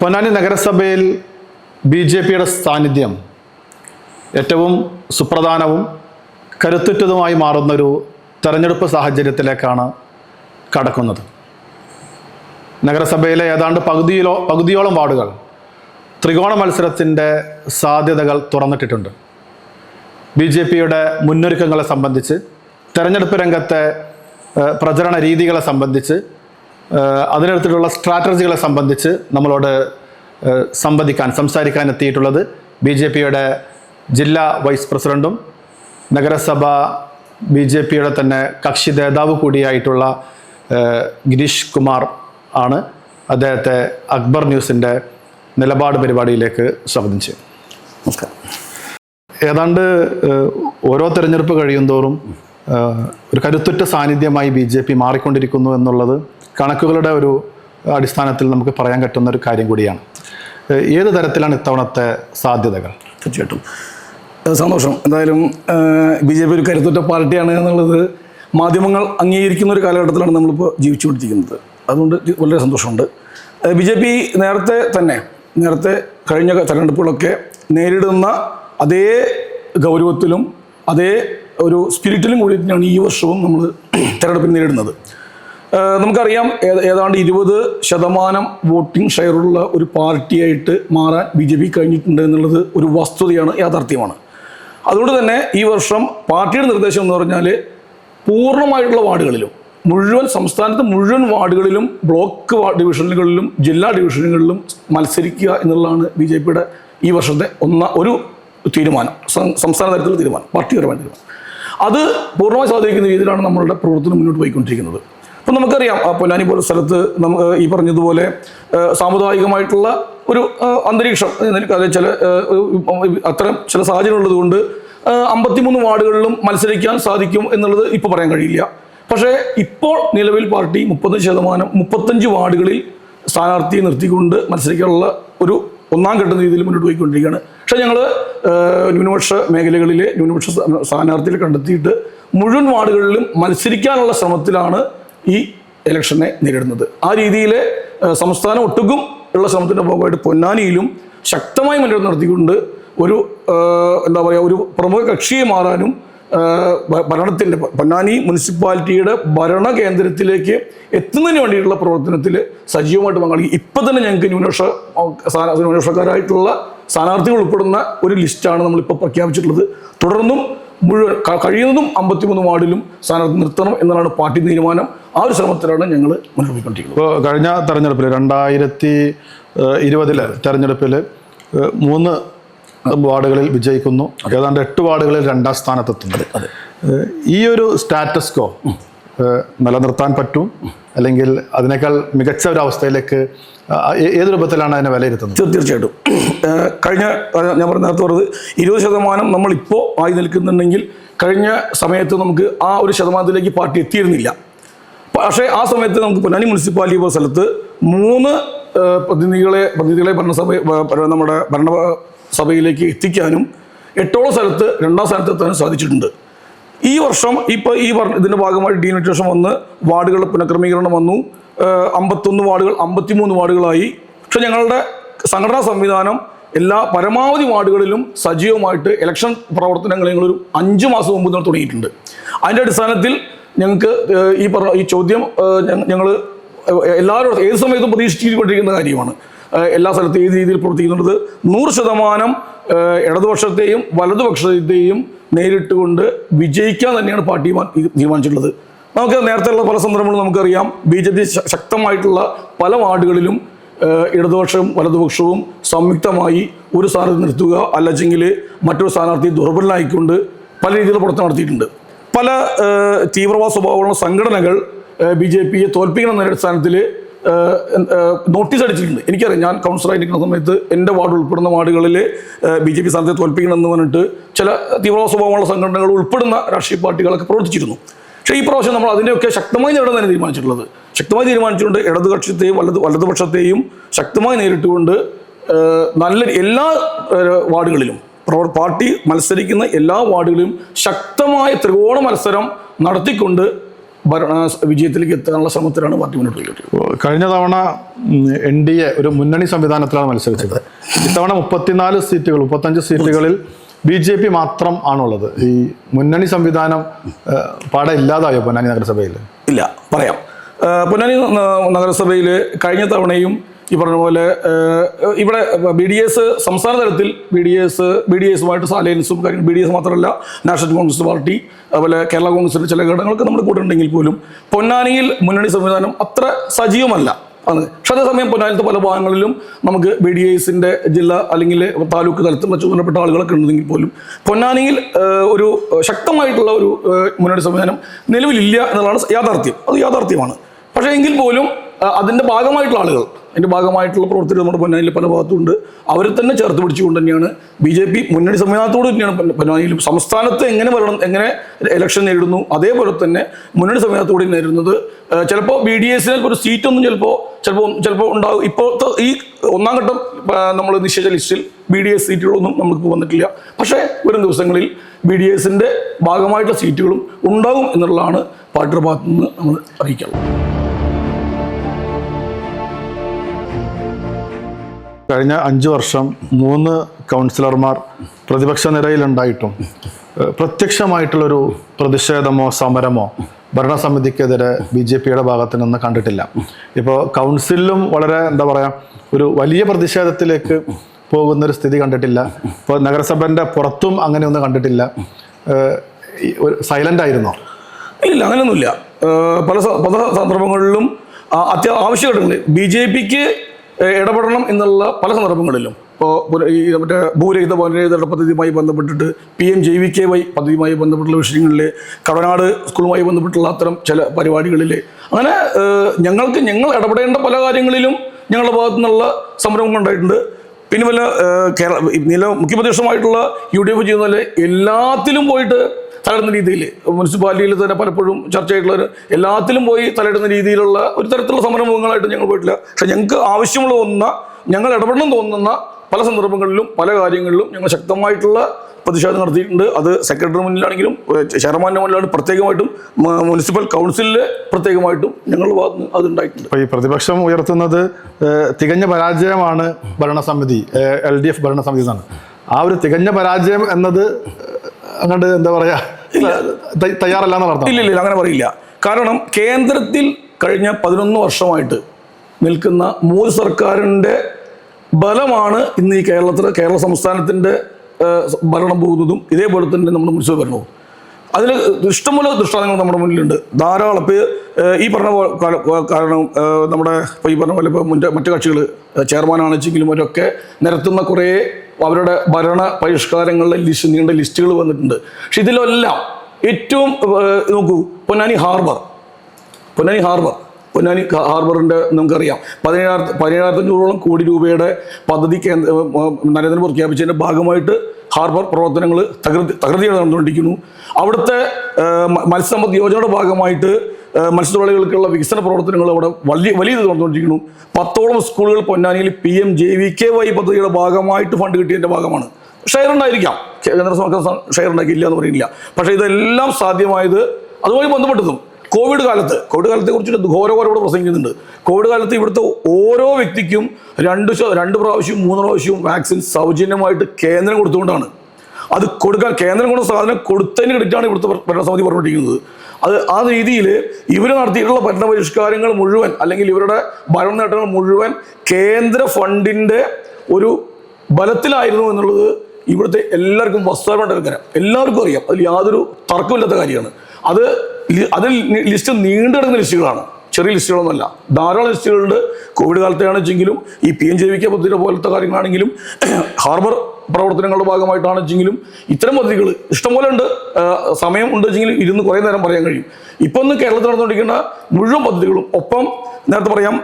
പൊന്നാനി നഗരസഭയിൽ B J പിയുടെ സാന്നിധ്യം ഏറ്റവും സുപ്രധാനവും കരുത്തുറ്റതുമായി മാറുന്നൊരു തെരഞ്ഞെടുപ്പ് സാഹചര്യത്തിലേക്കാണ് കടക്കുന്നത്. നഗരസഭയിലെ ഏതാണ്ട് പകുതിയിലോ പകുതിയോളം വാർഡുകൾ ത്രികോണ മത്സരത്തിന്റെ സാധ്യതകൾ തുറന്നിട്ടിട്ടുണ്ട്. ബി ജെ പിയുടെ മുന്നൊരുക്കങ്ങളെ സംബന്ധിച്ച് തെരഞ്ഞെടുപ്പ് രംഗത്തെ പ്രചരണ രീതികളെ സംബന്ധിച്ച് അതിനെടുത്തിട്ടുള്ള സ്ട്രാറ്റജികളെ സംബന്ധിച്ച് നമ്മളോട് സംവദിക്കാൻ സംസാരിക്കാൻ എത്തിയിട്ടുള്ളത് ബി ജെ പിയുടെ ജില്ലാ വൈസ് പ്രസിഡന്റും നഗരസഭ ബി ജെ പിയുടെ തന്നെ കക്ഷി നേതാവ് കൂടിയായിട്ടുള്ള ഗിരീഷ് കുമാർ ആണ് അദ്ദേഹത്തെ അക്ബർ ന്യൂസിന്റെ നിലപാട് പരിപാടിയിലേക്ക് സ്വാഗതം ചെയ്യും നമസ്കാരം. ഏതാണ്ട് ഓരോ തെരഞ്ഞെടുപ്പ് കഴിയുന്തോറും തോറും ഒരു കരുത്തുറ്റ സാന്നിധ്യമായി ബി ജെ പി മാറിക്കൊണ്ടിരിക്കുന്നു എന്നുള്ളത് കണക്കുകളുടെ ഒരു അടിസ്ഥാനത്തിൽ നമുക്ക് പറയാൻ പറ്റുന്ന ഒരു കാര്യം കൂടിയാണ്. ഏത് തരത്തിലാണ് ഇത്തവണത്തെ സാധ്യതകൾ? തീർച്ചയായിട്ടും. സന്തോഷം. എന്തായാലും ബി ജെ പി ഒരു കരുത്തുറ്റ പാർട്ടിയാണ് എന്നുള്ളത് മാധ്യമങ്ങൾ അംഗീകരിക്കുന്ന ഒരു കാലഘട്ടത്തിലാണ് നമ്മളിപ്പോൾ ജീവിച്ചുകൊണ്ടിരിക്കുന്നത്. അതുകൊണ്ട് വളരെ സന്തോഷമുണ്ട്. ബി ജെ പി നേരത്തെ തന്നെ നേരത്തെ കഴിഞ്ഞ തെരഞ്ഞെടുപ്പുകളൊക്കെ നേരിടുന്ന അതേ ഗൗരവത്തിലും അതേ ഒരു സ്പിരിറ്റിലും കൂടി തന്നെയാണ് ഈ വർഷവും നമ്മൾ തെരഞ്ഞെടുപ്പിൽ നേരിടുന്നത്. നമുക്കറിയാം ഏതാണ്ട് ഇരുപത് ശതമാനം വോട്ടിംഗ് ഷെയറുള്ള ഒരു പാർട്ടിയായിട്ട് മാറാൻ ബി ജെ പി കഴിഞ്ഞിട്ടുണ്ട് എന്നുള്ളത് ഒരു വസ്തുതയാണ് യാഥാർത്ഥ്യമാണ്. അതുകൊണ്ട് തന്നെ ഈ വർഷം പാർട്ടിയുടെ നിർദ്ദേശം എന്ന് പറഞ്ഞാൽ പൂർണമായിട്ടുള്ള വാർഡുകളിലും മുഴുവൻ സംസ്ഥാനത്ത് മുഴുവൻ വാർഡുകളിലും ബ്ലോക്ക് ഡിവിഷനുകളിലും ജില്ലാ ഡിവിഷനുകളിലും മത്സരിക്കുക എന്നുള്ളതാണ് ബി ജെ പിയുടെ ഈ വർഷത്തെ ഒന്ന ഒരു തീരുമാനം സംസ്ഥാന തലത്തിലുള്ള തീരുമാനം പാർട്ടിപരമായ തീരുമാനം. അത് പൂർണമായി സ്വാധീനിക്കുന്ന രീതിയിലാണ് നമ്മളുടെ പ്രവർത്തനം മുന്നോട്ട് പോയിക്കൊണ്ടിരിക്കുന്നത്. അപ്പം നമുക്കറിയാം പൊന്നാനി പോലെ സ്ഥലത്ത് നമുക്ക് ഈ പറഞ്ഞതുപോലെ സാമുദായികമായിട്ടുള്ള ഒരു അന്തരീക്ഷം. ചില അത്തരം ചില സാഹചര്യം ഉള്ളതുകൊണ്ട് അമ്പത്തിമൂന്ന് വാർഡുകളിലും മത്സരിക്കാൻ സാധിക്കും എന്നുള്ളത് ഇപ്പോൾ പറയാൻ കഴിയില്ല. പക്ഷേ ഇപ്പോൾ നിലവിൽ പാർട്ടി മുപ്പത് ശതമാനം മുപ്പത്തഞ്ച് വാർഡുകളിൽ സ്ഥാനാർത്ഥിയെ നിർത്തിക്കൊണ്ട് മത്സരിക്കാനുള്ള ഒരു ഒന്നാം ഘട്ട രീതിയിൽ മുന്നോട്ട് പോയിക്കൊണ്ടിരിക്കുകയാണ്. പക്ഷേ ഞങ്ങൾ ന്യൂനപക്ഷ മേഖലകളിലെ ന്യൂനപക്ഷ സ്ഥാ- സ്ഥാനാർത്ഥികളെ കണ്ടെത്തിയിട്ട് മുഴുവൻ വാർഡുകളിലും മത്സരിക്കാനുള്ള ശ്രമത്തിലാണ് ഈ ഇലക്ഷനെ നേരിടുന്നത്. ആ രീതിയിൽ സംസ്ഥാനം ഒട്ടുക്കും ഉള്ള ശ്രമത്തിന്റെ ഭാഗമായിട്ട് പൊന്നാനിയിലും ശക്തമായി മുന്നേറ്റം നടത്തിക്കൊണ്ട് ഒരു എന്താ പറയുക ഒരു പ്രമുഖ കക്ഷിയെ മാറാനും ഭരണത്തിന്റെ പൊന്നാനി മുനിസിപ്പാലിറ്റിയുടെ ഭരണ കേന്ദ്രത്തിലേക്ക് എത്തുന്നതിന് വേണ്ടിയിട്ടുള്ള പ്രവർത്തനത്തിൽ സജീവമായിട്ട് പങ്കാളിക്കും. ഇപ്പം തന്നെ ഞങ്ങൾക്ക് ന്യൂനപക്ഷ ന്യൂനപക്ഷക്കാരായിട്ടുള്ള സ്ഥാനാർത്ഥികൾ ഉൾപ്പെടുന്ന ഒരു ലിസ്റ്റാണ് നമ്മളിപ്പോൾ പ്രഖ്യാപിച്ചിട്ടുള്ളത്. തുടർന്നും മുഴുവൻ കഴിയുന്നതും അമ്പത്തിമൂന്ന് വാർഡിലും സ്ഥാനാർത്ഥി നിർത്തണം എന്നതാണ് പാർട്ടി തീരുമാനം. ആ ഒരു ശ്രമത്തിലാണ് ഞങ്ങൾ മുന്നോട്ട് പോയിക്കൊണ്ടിരിക്കുന്നത് ഇപ്പോൾ കഴിഞ്ഞ തെരഞ്ഞെടുപ്പിൽ രണ്ടായിരത്തി ഇരുപതിലെ തെരഞ്ഞെടുപ്പിൽ മൂന്ന് വാർഡുകളിൽ വിജയിക്കുന്നു. ഏതാണ്ട് എട്ട് വാർഡുകളിൽ രണ്ടാം സ്ഥാനത്തെത്തുന്നത് ഈ ഒരു സ്റ്റാറ്റസ് കോ ഏഹ്, നിലനിർത്താൻ പറ്റും. അല്ലെങ്കിൽ അതിനേക്കാൾ മികച്ച ഒരു അവസ്ഥയിലേക്ക് ഏത് രൂപത്തിലാണ് അതിനെ വിലയിരുത്തുന്നത്? തീർ- തീർച്ചയായിട്ടും. കഴിഞ്ഞ ഞാൻ പറഞ്ഞ നേരത്തെ പറഞ്ഞത് ഇരുപത് ശതമാനം നമ്മളിപ്പോൾ ആയി നിൽക്കുന്നുണ്ടെങ്കിൽ കഴിഞ്ഞ സമയത്ത് നമുക്ക് ആ ഒരു ശതമാനത്തിലേക്ക് പാർട്ടി എത്തിയിരുന്നില്ല. പക്ഷേ ആ സമയത്ത് നമുക്ക് പൊന്നാനി മുനിസിപ്പാലിറ്റി പോലെ സ്ഥലത്ത് മൂന്ന് പ്രതിനിധികളെ പ്രതിനിധികളെ ഭരണസഭ നമ്മുടെ ഭരണസഭയിലേക്ക് എത്തിക്കാനും എട്ടോളം സ്ഥലത്ത് രണ്ടാം സ്ഥാനത്ത് എത്താനും സാധിച്ചിട്ടുണ്ട്. ഈ വർഷം ഇപ്പോൾ ഈ ഇതിന്റെ ഭാഗമായി ഡീലിമിറ്റേഷൻ വന്ന് വാർഡുകളുടെ പുനഃക്രമീകരണം വന്നു. അമ്പത്തൊന്ന് വാർഡുകൾ അമ്പത്തിമൂന്ന് വാർഡുകളായി. പക്ഷെ ഞങ്ങളുടെ സംഘടനാ സംവിധാനം എല്ലാ പരമാവധി വാർഡുകളിലും സജീവമായിട്ട് ഇലക്ഷൻ പ്രവർത്തനങ്ങൾ ഞങ്ങളൊരു അഞ്ച് മാസം മുമ്പ് ഞങ്ങൾ തുടങ്ങിയിട്ടുണ്ട്. അതിന്റെ അടിസ്ഥാനത്തിൽ ഞങ്ങൾക്ക് ഈ പറഞ്ഞ ഈ ചോദ്യം ഞങ്ങൾ എല്ലാവരും ഏത് സമയത്തും പ്രതീക്ഷിച്ചുകൊണ്ടിരിക്കുന്ന കാര്യമാണ്. എല്ലാ സ്ഥലത്തും ഏത് രീതിയിൽ പ്രവർത്തിക്കുന്നുള്ളത് നൂറ് ശതമാനം ഇടതുപക്ഷത്തെയും വലതുപക്ഷത്തെയും നേരിട്ടുകൊണ്ട് വിജയിക്കാൻ തന്നെയാണ് പാർട്ടി തീരുമാ- തീരുമാനിച്ചിട്ടുള്ളത്. നമുക്ക് നേരത്തെ ഉള്ള പല സന്ദർഭങ്ങളും നമുക്കറിയാം. ബി ജെ പി ശക്തമായിട്ടുള്ള പല വാർഡുകളിലും ഇടതുപക്ഷവും വലതുപക്ഷവും സംയുക്തമായി ഒരു സ്ഥാനാർത്ഥി നിർത്തുക അല്ലെങ്കിൽ മറ്റൊരു സ്ഥാനാർത്ഥി ദുർബലനായിക്കൊണ്ട് പല രീതിയിൽ പ്രവർത്തനം നടത്തിയിട്ടുണ്ട്. പല തീവ്രവാദ സ്വഭാവമുള്ള സംഘടനകൾ ബി ജെ പിയെ തോൽപ്പിക്കണം എന്ന അടിസ്ഥാനത്തിൽ നോട്ടീസ് അടിച്ചിട്ടുണ്ട്. എനിക്കറിയാം ഞാൻ കൗൺസിലറായി നിൽക്കുന്ന സമയത്ത് എന്റെ വാർഡ് ഉൾപ്പെടുന്ന വാർഡുകളിൽ ബി ജെ പി സ്ഥാനത്തെ തോൽപ്പിക്കണമെന്ന് പറഞ്ഞിട്ട് ചില തീവ്ര സ്വഭാവമുള്ള സംഘടനകൾ ഉൾപ്പെടുന്ന രാഷ്ട്രീയ പാർട്ടികളൊക്കെ പ്രവർത്തിച്ചിരുന്നു. പക്ഷേ ഈ പ്രാവശ്യം നമ്മൾ അതിനെയൊക്കെ ശക്തമായി നേരിടാൻ തന്നെ തീരുമാനിച്ചിട്ടുള്ളത്. ശക്തമായി തീരുമാനിച്ചുകൊണ്ട് ഇടതുപക്ഷത്തെയും വലത് വലതുപക്ഷത്തെയും ശക്തമായി നേരിട്ടുകൊണ്ട് നല്ല എല്ലാ വാർഡുകളിലും പാർട്ടി മത്സരിക്കുന്ന എല്ലാ വാർഡുകളിലും ശക്തമായ ത്രികോണ മത്സരം നടത്തിക്കൊണ്ട് ഭരണ വിജയത്തിലേക്ക് എത്താനുള്ള ശ്രമത്തിലാണ് പാർട്ടി മുന്നോട്ട് പോയിട്ടുള്ളത് കഴിഞ്ഞ തവണ എൻ ഡി എ ഒരു മുന്നണി സംവിധാനത്തിലാണ് മത്സരിച്ചത്. ഇത്തവണ മുപ്പത്തിനാല് സീറ്റുകൾ മുപ്പത്തഞ്ച് സീറ്റുകളിൽ ബി ജെ പി മാത്രം ആണുള്ളത്. ഈ മുന്നണി സംവിധാനം പാടെ ഇല്ലാതായോ പൊന്നാനി നഗരസഭയിൽ? ഇല്ല പറയാം. പൊന്നാനി നഗരസഭയിൽ കഴിഞ്ഞ തവണയും ഈ പറഞ്ഞ പോലെ ഇവിടെ ബി ഡി എസ് സംസ്ഥാന തലത്തിൽ B D S B D എസുമായിട്ട് അലയൻസും കാര്യം ബി ഡി എസ് മാത്രമല്ല നാഷണൽ കോൺഗ്രസ് പാർട്ടി അതുപോലെ കേരള കോൺഗ്രസിന്റെ ചില ഘടകങ്ങളൊക്കെ കൂടെ ഉണ്ടെങ്കിൽ പോലും പൊന്നാനിയിൽ മുന്നണി സംവിധാനം അത്ര സജീവമല്ല. ആണ്. പക്ഷെ അതേസമയം പൊന്നാനിത്തെ പല ഭാഗങ്ങളിലും നമുക്ക് ബി ഡി എസിന്റെ ജില്ല അല്ലെങ്കിൽ താലൂക്ക് തലത്തിൽ വെച്ച് ബന്ധപ്പെട്ട ആളുകളൊക്കെ ഉണ്ടെങ്കിൽ പോലും പൊന്നാനിയിൽ ഒരു ശക്തമായിട്ടുള്ള ഒരു മുന്നണി സംവിധാനം നിലവിലില്ല എന്നുള്ളതാണ് യാഥാർത്ഥ്യം. അത് യാഥാർത്ഥ്യമാണ്. പക്ഷേ എങ്കിൽ പോലും ആ, അതിന്റെ ഭാഗമായിട്ടുള്ള ആളുകൾ. അതിന്റെ ഭാഗമായിട്ടുള്ള പ്രവർത്തകർ നമ്മുടെ പൊന്നാനിയിൽ പല ഭാഗത്തുണ്ട്. അവരെ തന്നെ ചേർത്ത് പിടിച്ചുകൊണ്ട് തന്നെയാണ് ബി ജെ പി മുന്നണി സംവിധാനത്തോട് തന്നെയാണ് പൊന്നാനിയിൽ സംസ്ഥാനത്ത് എങ്ങനെ വരണം എങ്ങനെ ഇലക്ഷൻ നേരിടുന്നു അതേപോലെ തന്നെ മുന്നണി സംവിധാനത്തോടെ നേരിടുന്നത് ചിലപ്പോൾ ബി ഡി എസിന് ഒരു സീറ്റൊന്നും ചിലപ്പോൾ ചിലപ്പോൾ ചിലപ്പോൾ ഉണ്ടാകും. ഇപ്പോഴത്തെ ഈ ഒന്നാം ഘട്ടം നമ്മൾ നിശ്ചയിച്ച ലിസ്റ്റിൽ ബി ഡി എസ് സീറ്റുകളൊന്നും നമുക്ക് വന്നിട്ടില്ല. പക്ഷേ വരും ദിവസങ്ങളിൽ ബി ഡി എസിന്റെ ഭാഗമായിട്ടുള്ള സീറ്റുകളും ഉണ്ടാകും എന്നുള്ളതാണ് പാർട്ടിയുടെ ഭാഗത്തുനിന്ന് നമ്മൾ അറിയിക്കാറുള്ളത് കഴിഞ്ഞ അഞ്ചു വർഷം മൂന്ന് കൗൺസിലർമാർ പ്രതിപക്ഷ നിരയിലുണ്ടായിട്ടും പ്രത്യക്ഷമായിട്ടുള്ളൊരു പ്രതിഷേധമോ സമരമോ ഭരണസമിതിക്കെതിരെ ബി ജെ പിയുടെ ഭാഗത്ത് നിന്ന് കണ്ടിട്ടില്ല. ഇപ്പോൾ കൗൺസിലും വളരെ എന്താ പറയുക ഒരു വലിയ പ്രതിഷേധത്തിലേക്ക് പോകുന്ന ഒരു സ്ഥിതി കണ്ടിട്ടില്ല. ഇപ്പോൾ നഗരസഭന്റെ പുറത്തും അങ്ങനെയൊന്നും കണ്ടിട്ടില്ല. ഒരു സൈലന്റ് ആയിരുന്നോ ഇല്ല അങ്ങനെയൊന്നുമില്ല പല പല സന്ദർഭങ്ങളിലും ആ, അത്യാ ആവശ്യഘട്ടങ്ങളിൽ ബി ജെ പിക്ക് ഇടപെടണം എന്നുള്ള പല സന്ദർഭങ്ങളിലും. ഇപ്പോൾ ഈ മറ്റേ ഭൂരഹിത പുനരഹിത പദ്ധതിയുമായി ബന്ധപ്പെട്ടിട്ട് P M J V K Y പദ്ധതിയുമായി ബന്ധപ്പെട്ടുള്ള വിഷയങ്ങളിൽ കടനാട് സ്കൂളുമായി ബന്ധപ്പെട്ടുള്ള അത്തരം ചില പരിപാടികളിൽ അങ്ങനെ ഞങ്ങൾക്ക് ഞങ്ങൾ ഇടപെടേണ്ട പല കാര്യങ്ങളിലും ഞങ്ങളുടെ ഭാഗത്തു നിന്നുള്ള സംരംഭങ്ങൾ ഉണ്ടായിട്ടുണ്ട്. പിന്നെ വല്ല കേരള നില മുഖ്യപ്രദേശമായിട്ടുള്ള യു ഡി എഫ് ചെയ്യുന്ന എല്ലാത്തിലും പോയിട്ട് തലയിടുന്ന രീതിയിൽ. മുനിസിപ്പാലിറ്റിയിൽ തന്നെ പലപ്പോഴും ചർച്ചയായിട്ടുള്ള എല്ലാത്തിലും പോയി തലയിടുന്ന രീതിയിലുള്ള ഒരു തരത്തിലുള്ള സമരമുഖങ്ങളായിട്ട് ഞങ്ങൾ പോയിട്ടില്ല. പക്ഷെ ഞങ്ങൾക്ക് ആവശ്യമുള്ള ഒന്ന ഞങ്ങൾ ഇടപെടണം തോന്നുന്ന പല സന്ദർഭങ്ങളിലും പല കാര്യങ്ങളിലും ഞങ്ങൾ ശക്തമായിട്ടുള്ള പ്രതിഷേധം നടത്തിയിട്ടുണ്ട്. അത് സെക്രട്ടറി മുന്നിലാണെങ്കിലും ചെയർമാന്റെ മുന്നിലാണ് പ്രത്യേകമായിട്ടും മുനിസിപ്പൽ കൗൺസിലിൽ പ്രത്യേകമായിട്ടും ഞങ്ങൾ അതുണ്ടായിട്ടുണ്ട് ഇപ്പോൾ ഈ പ്രതിപക്ഷം ഉയർത്തുന്നത് തികഞ്ഞ പരാജയമാണ് ഭരണസമിതി എൽ ഡി എഫ് ഭരണസമിതി എന്നാണ്. ആ ഒരു തികഞ്ഞ പരാജയം എന്നത് അങ്ങോട്ട് എന്താ പറയാ തയ്യാറല്ല ഇല്ല ഇല്ല അങ്ങനെ പറയില്ല. കാരണം കേന്ദ്രത്തിൽ കഴിഞ്ഞ പതിനൊന്ന് വർഷമായിട്ട് നിൽക്കുന്ന മോദി സർക്കാരിന്റെ ബലമാണ് ഇന്ന് ഈ കേരളത്തിൽ കേരള സംസ്ഥാനത്തിന്റെ ഭരണം പോകുന്നതും ഇതേപോലെ തന്നെ നമ്മുടെ മുൻസിപ്പൽ ഭരണവും. അതിൽ ഇഷ്ടംപോലെ ദൃഷ്ടാന്തങ്ങൾ നമ്മുടെ മുന്നിലുണ്ട്. ധാരാളം ഇപ്പോൾ ഈ പറഞ്ഞ കാരണം നമ്മുടെ ഇപ്പോൾ ഈ പറഞ്ഞ പോലെ ഇപ്പോൾ മറ്റ് മറ്റു കക്ഷികൾ ചെയർമാനാണെച്ചെങ്കിലും അവരൊക്കെ നിരത്തുന്ന കുറേ അവരുടെ ഭരണ പരിഷ്കാരങ്ങളുടെ ലിസ്റ്റ് നീണ്ട ലിസ്റ്റുകൾ വന്നിട്ടുണ്ട്. പക്ഷെ ഇതിലെല്ലാം ഏറ്റവും നോക്കൂ പൊന്നാനി ഹാർബർ. പൊന്നാനി ഹാർബർ. പൊന്നാനി ഹാർബറിന്റെ നമുക്കറിയാം. പതിനേഴായിരത്തി പതിനേഴായിരത്തി അഞ്ഞൂറോളം കോടി രൂപയുടെ പദ്ധതി കേന്ദ്ര നരേന്ദ്രമോദി പ്രഖ്യാപിച്ചതിന്റെ ഭാഗമായിട്ട് ഹാർബർ പ്രവർത്തനങ്ങൾ തകൃതി തകൃതിയാണ് നടന്നുകൊണ്ടിരിക്കുന്നു. അവിടുത്തെ മത്സ്യസമ്പദ് യോജനയുടെ ഭാഗമായിട്ട് മത്സ്യത്തൊഴിലാളികൾക്കുള്ള വികസന പ്രവർത്തനങ്ങൾ അവിടെ വലിയ വലിയ ഇത് നടന്നുകൊണ്ടിരിക്കുന്നു. പത്തോളം സ്കൂളുകൾ പൊന്നാനിയിൽ P M J V K Y പദ്ധതിയുടെ ഭാഗമായിട്ട് ഫണ്ട് കിട്ടിയതിന്റെ ഭാഗമാണ്. ഷെയർ ഉണ്ടായിരിക്കാം. കേന്ദ്ര സർക്കാർ ഷെയർ ഉണ്ടാക്കിയില്ല എന്ന് പറയുന്നില്ല. പക്ഷേ ഇതെല്ലാം സാധ്യമായത് അതുമായി ബന്ധപ്പെട്ടതും കോവിഡ് കാലത്ത്. കോവിഡ് കാലത്തെ കുറിച്ചിട്ട് ഇവിടെ പ്രസംഗിക്കുന്നുണ്ട്. കോവിഡ് കാലത്ത് ഇവിടുത്തെ ഓരോ വ്യക്തിക്കും രണ്ട് രണ്ട് പ്രാവശ്യവും മൂന്ന് പ്രാവശ്യവും വാക്സിൻ സൗജന്യമായിട്ട് കേന്ദ്രം കൊടുത്തുകൊണ്ടാണ്. അത് കൊടുക്കാൻ കേന്ദ്രം കൊണ്ട് സാധനം കൊടുത്തതിന് ക്രെഡിറ്റാണ് ഇവിടുത്തെ ഭര- ഭരണസമിതി പറഞ്ഞിരിക്കുന്നത്. അത് ആ രീതിയിൽ ഇവർ നടത്തിയിട്ടുള്ള ഭരണ പരിഷ്കാരങ്ങൾ മുഴുവൻ അല്ലെങ്കിൽ ഇവരുടെ ഭരണ നേട്ടങ്ങൾ മുഴുവൻ കേന്ദ്ര ഫണ്ടിന്റെ ഒരു ബലത്തിലായിരുന്നു എന്നുള്ളത് ഇവിടുത്തെ എല്ലാവർക്കും വസ്തുതമായിട്ട് കരം എല്ലാവർക്കും അറിയാം. അതിൽ യാതൊരു തർക്കമില്ലാത്ത കാര്യമാണ്. അത് അതിൽ ലിസ്റ്റ് നീണ്ടു കിടക്കുന്ന ലിസ്റ്റുകളാണ്. ചെറിയ ലിസ്റ്റുകളൊന്നുമല്ല. ധാരാളം ലിസ്റ്റുകളുണ്ട്. കോവിഡ് കാലത്തെയാണെങ്കിലും ഈ P N J V K പദ്ധതിയുടെ പോലത്തെ കാര്യങ്ങളാണെങ്കിലും ഹാർബർ പ്രവർത്തനങ്ങളുടെ ഭാഗമായിട്ടാണ് വെച്ചെങ്കിലും ഇത്തരം പദ്ധതികൾ ഇഷ്ടംപോലെ ഉണ്ട് സമയം ഉണ്ട് വെച്ചെങ്കിൽ ഇരുന്ന് കുറേ നേരം പറയാൻ കഴിയും. ഇപ്പം ഒന്ന് കേരളത്തിൽ നടന്നുകൊണ്ടിരിക്കുന്ന മുഴുവൻ പദ്ധതികളും ഒപ്പം നേരത്തെ പറയാം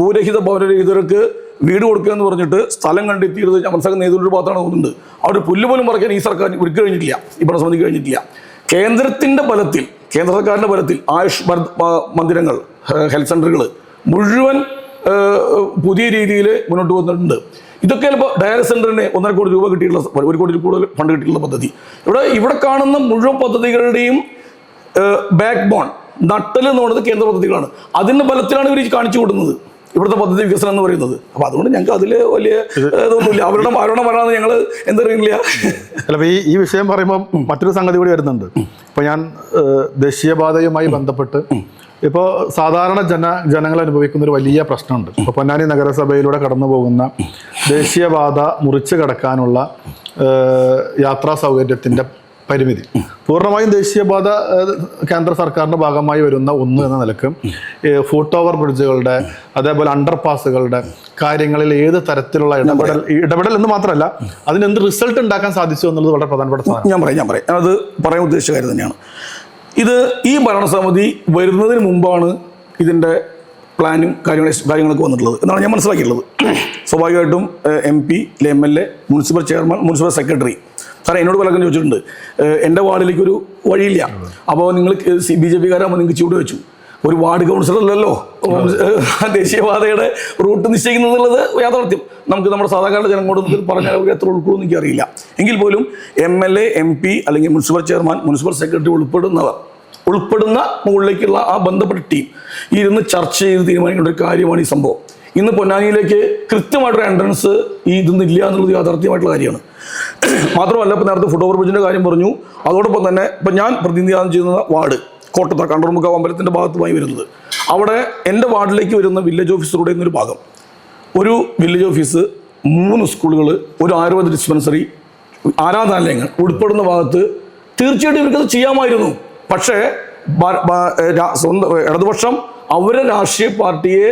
ഭൂരഹിത ഭവനരഹിതർക്ക് വീട് കൊടുക്കുക എന്ന് പറഞ്ഞിട്ട് സ്ഥലം കണ്ടെത്തിയത് മനസ്സിലാക്കുന്ന നേതൃത്വ ഭാഗത്താണ് തോന്നുന്നുണ്ട് അവിടെ പുല്ല് പോലും പറയാൻ ഈ സർക്കാർ ഒരുക്കി കഴിഞ്ഞിട്ടില്ല. ഇവിടെ സംബന്ധിച്ച് കഴിഞ്ഞിട്ടില്ല. കേന്ദ്രത്തിന്റെ ബലത്തിൽ കേന്ദ്ര സർക്കാരിന്റെ ബലത്തിൽ ആയുഷ് മന്ദിരങ്ങൾ ഹെൽത്ത് സെന്ററുകൾ മുഴുവൻ പുതിയ രീതിയിൽ മുന്നോട്ട് വന്നിട്ടുണ്ട്. ഇതൊക്കെ ചിലപ്പോൾ ഡയാലിസ് സെന്ററിന് ഒന്നര കോടി രൂപ കിട്ടിയിട്ടുള്ള ഒരു കോടി കൂടുതൽ ഫണ്ട് കിട്ടിയിട്ടുള്ള പദ്ധതി. ഇവിടെ ഇവിടെ കാണുന്ന മുഴുവൻ പദ്ധതികളുടെയും ബാക്ക് ബോൺ നട്ടൽ എന്ന് പറയുന്നത് കേന്ദ്ര പദ്ധതികളാണ്. അതിന്റെ ബലത്തിലാണ് ഇവർ കാണിച്ചു കൊടുക്കുന്നത്. ഇവിടുത്തെ പദ്ധതി വികസനം എന്ന് പറയുന്നത്. അപ്പൊ അതുകൊണ്ട് ഞങ്ങൾക്ക് അതിൽ വലിയ ഇതൊന്നുമില്ല. അവരുടെ അവരുടെ മരണമാണ് ഞങ്ങൾ എന്തറിയില്ല അല്ല ഈ ഈ വിഷയം പറയുമ്പോൾ മറ്റൊരു സംഗതി കൂടി വരുന്നുണ്ട്. ഇപ്പൊ ഞാൻ ദേശീയപാതയുമായി ബന്ധപ്പെട്ട് ഇപ്പോൾ സാധാരണ ജന ജനങ്ങൾ അനുഭവിക്കുന്ന ഒരു വലിയ പ്രശ്നമുണ്ട്. ഇപ്പോൾ പൊന്നാനി നഗരസഭയിലൂടെ കടന്നു പോകുന്ന ദേശീയപാത മുറിച്ച് കടക്കാനുള്ള യാത്രാ സൗകര്യത്തിന്റെ പരിമിതി. പൂർണമായും ദേശീയപാത കേന്ദ്ര സർക്കാരിന്റെ ഭാഗമായി വരുന്ന ഒന്ന് എന്ന നിലയ്ക്ക് ഫുട് ഓവർ ബ്രിഡ്ജുകളുടെ അതേപോലെ അണ്ടർ പാസുകളുടെ കാര്യങ്ങളിൽ ഏത് തരത്തിലുള്ള ഇടപെടൽ ഇടപെടൽ എന്ന് മാത്രമല്ല അതിന് എന്ത് റിസൾട്ട് ഉണ്ടാക്കാൻ സാധിച്ചു എന്നുള്ളത് വളരെ പ്രധാനപ്പെട്ട സാധനം ഞാൻ പറയാം ഞാൻ പറയാം. അത് പറയാൻ ഉദ്ദേശിച്ച കാര്യം തന്നെയാണ്. ഇത് ഈ ഭരണസമിതി വരുന്നതിന് മുമ്പാണ് ഇതിന്റെ പ്ലാനും കാര്യങ്ങളും കാര്യങ്ങളൊക്കെ വന്നിട്ടുള്ളത് എന്നാണ് ഞാൻ മനസ്സിലാക്കിയിട്ടുള്ളത്. സ്വാഭാവികമായിട്ടും M P M L A municipal chairman municipal secretary കാരണം എന്നോട് പലർക്കും ചോദിച്ചിട്ടുണ്ട്. എന്റെ വാർഡിലേക്ക് ഒരു വഴിയില്ല. അപ്പോൾ നിങ്ങൾ ബി ജെ പിക്കാരാകുമ്പോൾ നിങ്ങൾക്ക് ചൂട് വെച്ചു. ഒരു വാർഡ് കൗൺസിലർ അല്ലല്ലോ. ദേശീയപാതയുടെ റൂട്ട് നിശ്ചയിക്കുന്നുള്ളത് യാഥാർത്ഥ്യം. നമുക്ക് നമ്മുടെ സാധാരണ ജനങ്ങളോട് പറഞ്ഞാൽ അവർക്ക് എത്ര ഉൾക്കൊള്ളും എനിക്കറിയില്ല. എങ്കിൽ പോലും M L A M P അല്ലെങ്കിൽ മുനിസിപ്പൽ ചെയർമാൻ മുനിസിപ്പൽ സെക്രട്ടറി ഉൾപ്പെടുന്നവർ ഉൾപ്പെടുന്ന മുകളിലേക്കുള്ള ആ ബന്ധപ്പെട്ട ടീം ഇരുന്ന് ചർച്ച ചെയ്ത് തീരുമാനിക്കേണ്ട ഒരു കാര്യമാണ് ഈ സംഭവം. ഇന്ന് പൊന്നാനിയിലേക്ക് കൃത്യമായിട്ടൊരു എൻട്രൻസ് ഈ ഇതൊന്നും ഇല്ല എന്നുള്ളത് യാഥാർത്ഥ്യമായിട്ടുള്ള കാര്യമാണ്. മാത്രമല്ല ഇപ്പം നേരത്തെ ഫുട് ഓവർ ബ്രിഡ്ജിന്റെ കാര്യം പറഞ്ഞു. അതോടൊപ്പം തന്നെ ഇപ്പം ഞാൻ പ്രതിനിധാനം ചെയ്യുന്ന വാർഡ് കോട്ടത്ത കണ്ടർമുഖ അമ്പലത്തിന്റെ ഭാഗത്തുമായി വരുന്നത്. അവിടെ എന്റെ വാർഡിലേക്ക് വരുന്ന വില്ലേജ് ഓഫീസറുടെ ഒരു ഭാഗം. ഒരു വില്ലേജ് ഓഫീസ് മൂന്ന് സ്കൂളുകൾ ഒരു ആയുർവേദ ഡിസ്പെൻസറി ആരാധനാലയങ്ങൾ ഉൾപ്പെടുന്ന ഭാഗത്ത് തീർച്ചയായിട്ടും ഇവർക്കത് ചെയ്യാമായിരുന്നു. പക്ഷേ സ്വന്തം ഇടതുപക്ഷം അവരെ രാഷ്ട്രീയ പാർട്ടിയെ